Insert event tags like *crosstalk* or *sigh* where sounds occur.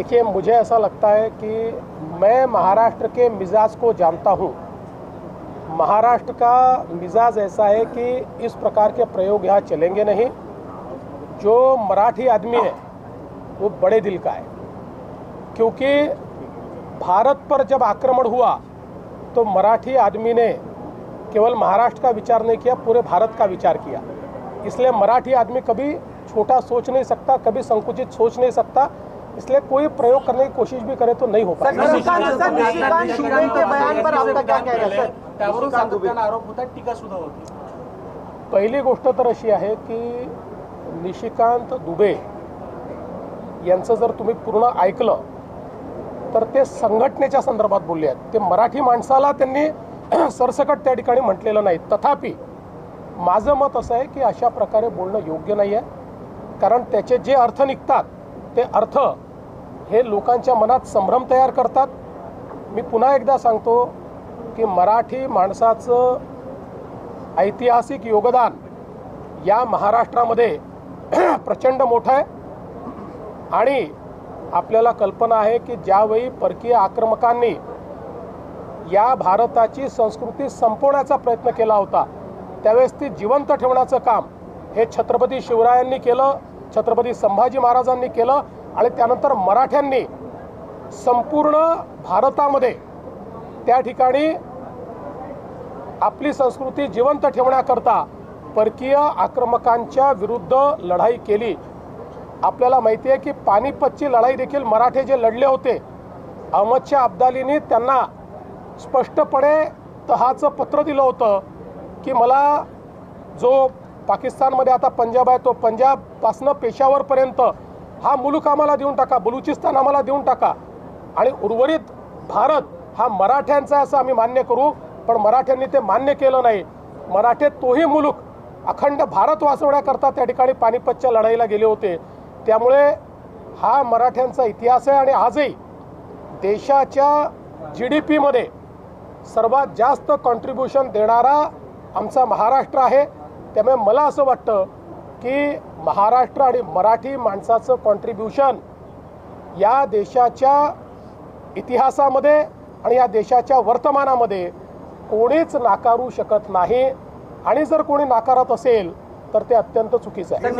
देखिए, मुझे ऐसा लगता है कि मैं महाराष्ट्र के मिजाज को जानता हूँ। महाराष्ट्र का मिजाज ऐसा है कि इस प्रकार के प्रयोग यहाँ चलेंगे नहीं। जो मराठी आदमी है, वो बड़े दिल का है। क्योंकि भारत पर जब आक्रमण हुआ तो मराठी आदमी ने केवल महाराष्ट्र का विचार नहीं किया, पूरे भारत का विचार किया। इसलिए मराठी आदमी कभी छोटा सोच नहीं सकता, कभी संकुचित सोच नहीं सकता। इसलिए कोई प्रयोग करने की कोशिश भी करे तो नहीं हो पाएगा। निशिकांत सर निशिकांत दुबे के बयान पर आपका क्या कहना है सर? त्यावरून निशिकांत दुबे सातत्यानं आरोप होतात टीका सुद्धा होती पहिली गोष्ट तर अशी आहे की निशिकांत दुबे यांचं जर तुम्ही पूर्ण ऐकलं तर ते संघटनेच्या संदर्भात बोलले आहेत. ते मराठी माणसाला त्यांनी *clears throat* सरसकट त्या ठिकाणी म्हटलेलं नाही. तथापि माझं मत असं आहे की अशा प्रकारे बोलणं योग्य नाही आहे कारण त्याचे जे अर्थ निघतात ते अर्थ हे लोकांच्या मनात संभ्रम तयार करतात. मी पुन्हा एकदा सांगतो की मराठी माणसाचं ऐतिहासिक योगदान या महाराष्ट्रामध्ये *clears throat* प्रचंड मोठं आहे. आणि आपल्याला कल्पना आहे की ज्यावेळी परकीय आक्रमकांनी या भारताची संस्कृती संपवण्याचा प्रयत्न केला होता त्यावेळेस ती जिवंत ठेवण्याचं काम हे छत्रपती शिवरायांनी केलं. छत्रपती संभाजी महाराजांनी केलं आणि त्यानंतर मराठ्यांनी संपूर्ण भारतामध्ये त्या ठिकाणी आपली संस्कृती जिवंत ठेवण्याकरता परकीय आक्रमकांच्या विरुद्ध लढाई केली. आपल्याला माहिती आहे की पानिपतची लढाई देखील मराठे जे लढले होते अहमदच्या अब्दालीने त्यांना स्पष्टपणे तहाचं पत्र दिलं होतं की मला जो पाकिस्तानमध्ये आता पंजाब आहे तो पंजाबपासनं पेशावरपर्यंत हा मुलूक आम्हाला देऊन टाका बलुचिस्तान आम्हाला देऊन टाका. आणि उर्वरित भारत हा मराठ्यांचा आहे असं आम्ही मान्य करू पण मराठ्यांनी ते मान्य केलं नाही. मराठे तोही मुलूक अखंड भारत वाचवण्याकरता त्या ठिकाणी पानिपतच्या लढाईला गेले होते. त्यामुळे हा मराठ्यांचा इतिहास आहे आणि आजही देशाच्या जी डी पीमध्ये सर्वात जास्त कॉन्ट्रीब्युशन देणारा आमचा महाराष्ट्र आहे. त्यामुळे मला असं वाटतं की महाराष्ट्र आणि मराठी माणसाचं कॉन्ट्रीब्युशन या देशाच्या इतिहासामध्ये आणि या देशाच्या वर्तमानामध्ये कोणीच नाकारू शकत नाही. आणि जर कोणी नाकारत असेल तर ते अत्यंत चुकीचं आहे.